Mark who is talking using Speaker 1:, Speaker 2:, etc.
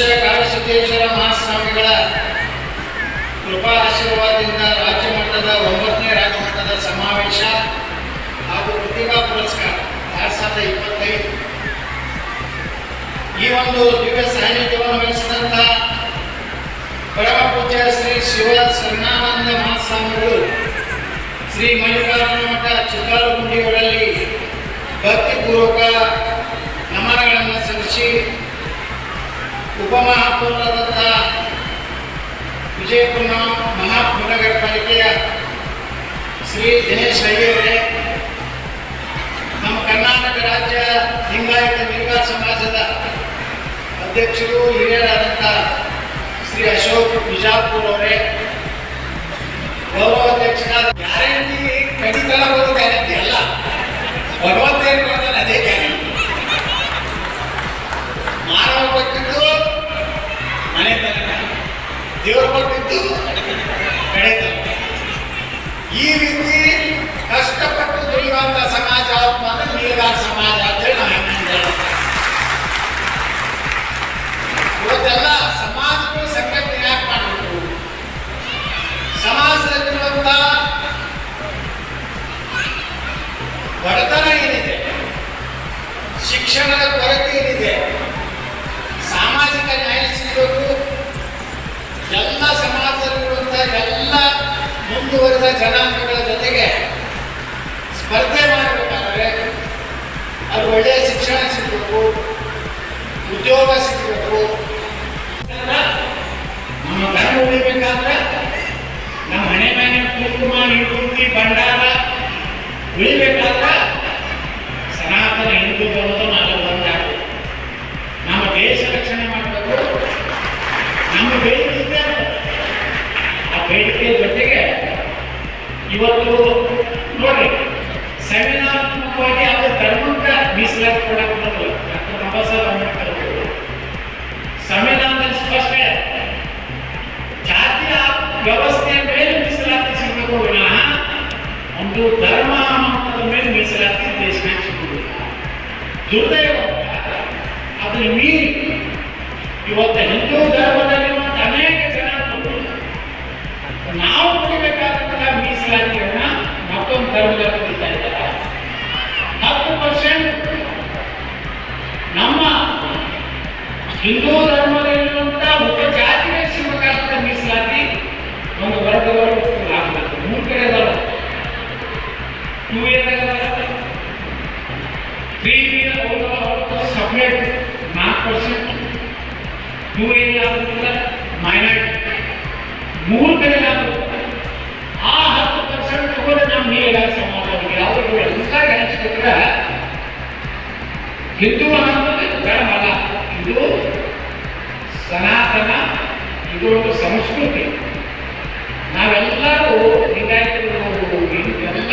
Speaker 1: ಭವಿಷ್ಯ ಕಾಳಸಿದ್ದೇಶ್ವರ ಮಹಾಸ್ವಾಮಿಗಳ ಕೃಪಾ ಆಶೀರ್ವಾದದಿಂದ ರಾಜ್ಯ ಮಟ್ಟದ ಒಂಬತ್ತನೇ ರಾಜ್ಯ ಮಟ್ಟದ ಸಮಾವೇಶ ಹಾಗೂ ಪ್ರತಿಭಾ ಪುರಸ್ಕಾರ ಎರಡ್ ಸಾವಿರದ ಇಪ್ಪತ್ತೈದು. ಈ ಒಂದು ದಿವ್ಯ ಸಾನ್ನಿಧ್ಯವನ್ನು ವಹಿಸಿದಂತಹ ಪರಮ ಪೂಜ್ಯ ಶ್ರೀ ಶಿವ ಸ್ವರ್ಣಾನಂದ ಮಹಾಸ್ವಾಮಿಗಳು ಶ್ರೀ ಮಲ್ಲಿಕಾರ್ಜುನ ಮಠ ಚಿತ್ತಾಲಗುಂಡಿಗಳಲ್ಲಿ ಭಕ್ತಿಪೂರ್ವಕ ನಮನಗಳನ್ನು ಸಲ್ಲಿಸಿ ಉಪಮಹಾಪೌರರಾದಂಥ ವಿಜಯಪುರ ಮಹಾನಗರ ಪಾಲಿಕೆಯ ಶ್ರೀ ದಿನೇಶ್ ರೈಯವರೇ ನಮ್ಮ ಕರ್ನಾಟಕ ರಾಜ್ಯ ಲಿಂಗಾಯತ ಮೀನುಗಾರ ಸಮಾಜದ ಅಧ್ಯಕ್ಷರು, ಹಿರಿಯರಾದಂಥ ಶ್ರೀ ಅಶೋಕ್ ಬಿಜಾಪುರ್ ಅವರೇ ಗೌರವ ಅಧ್ಯಕ್ಷರಾದ ಗ್ಯಾರಂಟಿ ಕಡಿತಲ ಜನಾಂಗಗಳ ಜೊತೆಗೆ ಸ್ಪರ್ಧೆ ಮಾಡಬೇಕಾದ್ರೆ ಅದು ಒಳ್ಳೆಯ ಶಿಕ್ಷಣ ಸಿಗಬೇಕು, ಉದ್ಯೋಗ ಸಿಗಬೇಕು. ನಮ್ಮ ಧರ್ಮ ಉಳಿಬೇಕಾದ್ರೆ ನಮ್ಮ ಹಣೆ ಮೇಲೆ ಕುಂಕುಮ ವಿಭೂತಿ ಭಂಡಾರ ಉಳಿಬೇಕಾದ್ರೆ ಮೀಸಲಾತಿ ಕೊಡಕ್ಕೆ ಬರೋದಿಲ್ಲ ಡಾಕ್ಟರ್ ಬಾಬಾ ಅಂಬೇಡ್ಕರ್ ಸಂವಿಧಾನದಲ್ಲಿ ಸ್ಪಷ್ಟ ಜಾತಿಯ ವ್ಯವಸ್ಥೆಯ ಮೇಲೆ ಮೀಸಲಾತಿ ಸಿಗಬೇಕು ವಿನಃ ಒಂದು ಧರ್ಮ ಅನ್ನೋದ್ರ ಮೇಲೆ ಮೀಸಲಾತಿ ಸಿಗುವುದಿಲ್ಲ ದುರ್ದೈವ ಮೀರಿ ಇವತ್ತು ಹಿಂದೂ ಧರ್ಮದಲ್ಲಿ ಅನೇಕ ಜನ ನಾವು ಪಡಿಬೇಕಾದಂತಹ ಮೀಸಲಾತಿಯನ್ನ ಮತ್ತೊಂದು ಧರ್ಮದಲ್ಲಿ ಹಿಂದೂ ಧರ್ಮದಲ್ಲಿರುವಂತ ಉಪಜಾತಿಗೆ ಸಿಗಬೇಕಾದಂತ ಮೀಸಲಾತಿ ಒಂದು ವರ್ಗವರು ಆಗಬೇಕು ಮೂರು ಕಡೆ ಅದಾವ. ಟೂ ಇಯರ್ ಸಪ್ರೇಟ್ ನಾಲ್ಕು ಪರ್ಸೆಂಟ್ ಟೂ ಆಗೋದಿಲ್ಲ ಮೈನಾರಿಟಿ ಮೂರು ಕಡೆ ಆ ಹತ್ತು ಪರ್ಸೆಂಟ್ ತಗೊಂಡು ನಮ್ಮ ನೀವು ಸಮಾಜಕ್ಕೆ ಯಾವುದು ಎಲ್ಲ ಹಂಚ್ಬಿಟ್ರೆ ಹಿಂದೂ ಅನ್ನೋದು ಬೇಡ ಇದು ಸನಾತನ ಇದು ಒಂದು ಸಂಸ್ಕೃತಿ. ನಾವೆಲ್ಲರೂ ಲಿಂಗಾಯತರು ಎಲ್ಲ